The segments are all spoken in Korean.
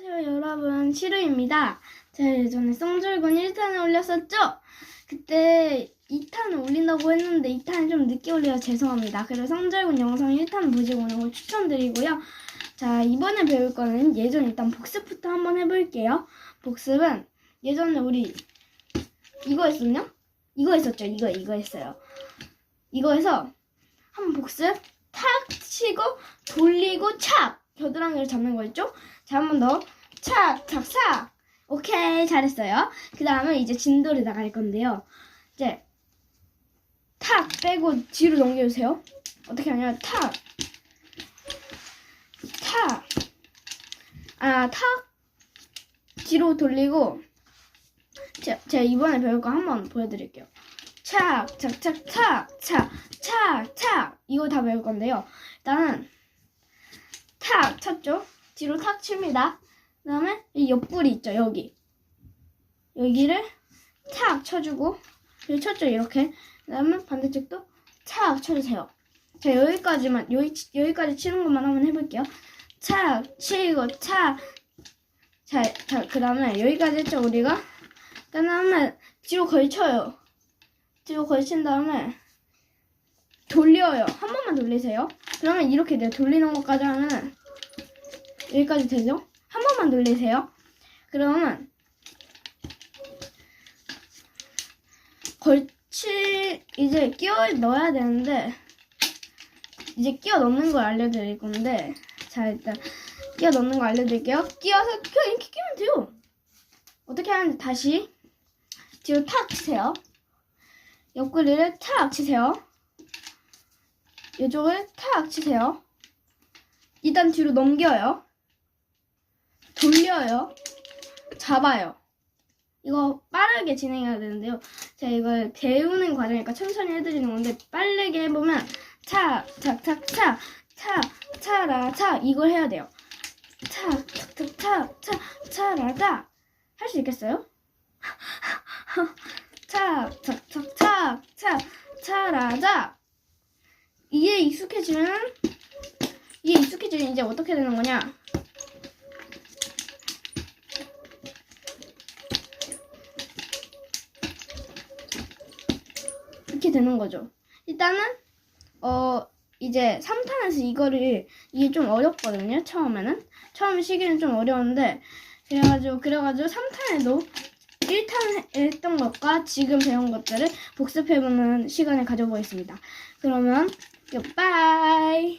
안녕하세요 여러분 시루입니다. 제가 예전에 성절곤 1탄을 올렸었죠? 그때 2탄을 올린다고 했는데 2탄이 좀 늦게 올려서 죄송합니다. 그래서 성절곤 영상 1탄 보시고 오는 걸 추천드리고요. 자 이번에 배울 거는 예전 일단 복습부터 한번 해볼게요. 복습은 예전에 우리 이거 했었냐? 이거 했었죠? 이거 이거 했어요. 이거 해서 한번 복습 탁 치고 돌리고 착 겨드랑이를 잡는 거였죠? 자, 한 번 더. 착, 착, 착. 오케이, 잘했어요. 그 다음에 이제 진도를 나갈 건데요. 이제, 탁 빼고 뒤로 넘겨주세요. 어떻게 하냐면, 탁. 탁. 아, 탁. 뒤로 돌리고, 제, 제가 이번에 배울 거 한번 보여드릴게요. 착, 착, 착, 착, 착, 착, 착. 이거 다 배울 건데요. 일단은, 탁 쳤죠? 뒤로 탁 칩니다. 그 다음에 이 옆구리 있죠, 여기. 여기를 탁 쳐주고, 여기 쳤죠, 이렇게. 그 다음에 반대쪽도 탁 쳐주세요. 자, 여기까지만, 여기, 여기까지 치는 것만 한번 해볼게요. 착, 치고, 착. 자, 자, 그 다음에 여기까지 했죠, 우리가. 그 다음에 뒤로 걸쳐요. 뒤로 걸친 다음에 돌려요. 한번 만 돌리세요. 그러면 이렇게 돼요. 돌리는 것까지 하면 여기까지 되죠? 한 번만 돌리세요. 그러면 걸치 이제 끼워 넣어야 되는데 이제 끼워 넣는 걸 알려드릴 건데 자 일단 끼워 넣는 거 알려드릴게요. 끼워서 그냥 이렇게 끼면 돼요. 어떻게 하는지 다시 뒤로 탁 치세요. 옆구리를 탁 치세요. 이쪽을 탁 치세요. 일단 뒤로 넘겨요. 돌려요. 잡아요. 이거 빠르게 진행해야 되는데요. 제가 이걸 배우는 과정이니까 천천히 해드리는 건데 빠르게 해보면 차, 차, 차, 차, 차, 차라, 차 이걸 해야 돼요. 차, 차, 차, 차, 차라, 차. 할 수 있겠어요? 차, 차, 차, 차, 차, 차라, 차. 이게 익숙해지면 이게 익숙해지면 이제 어떻게 되는 거냐? 이렇게 되는 거죠. 일단은 어 이제 3탄에서 이거를 이게 좀 어렵거든요. 처음에는 처음 시기는 좀 어려운데 그래가지고 그래가지고 3탄에도 1탄 했던 것과 지금 배운 것들을 복습해보는 시간을 가져보겠습니다. 그러면 굿바이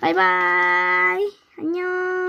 바이바이 안녕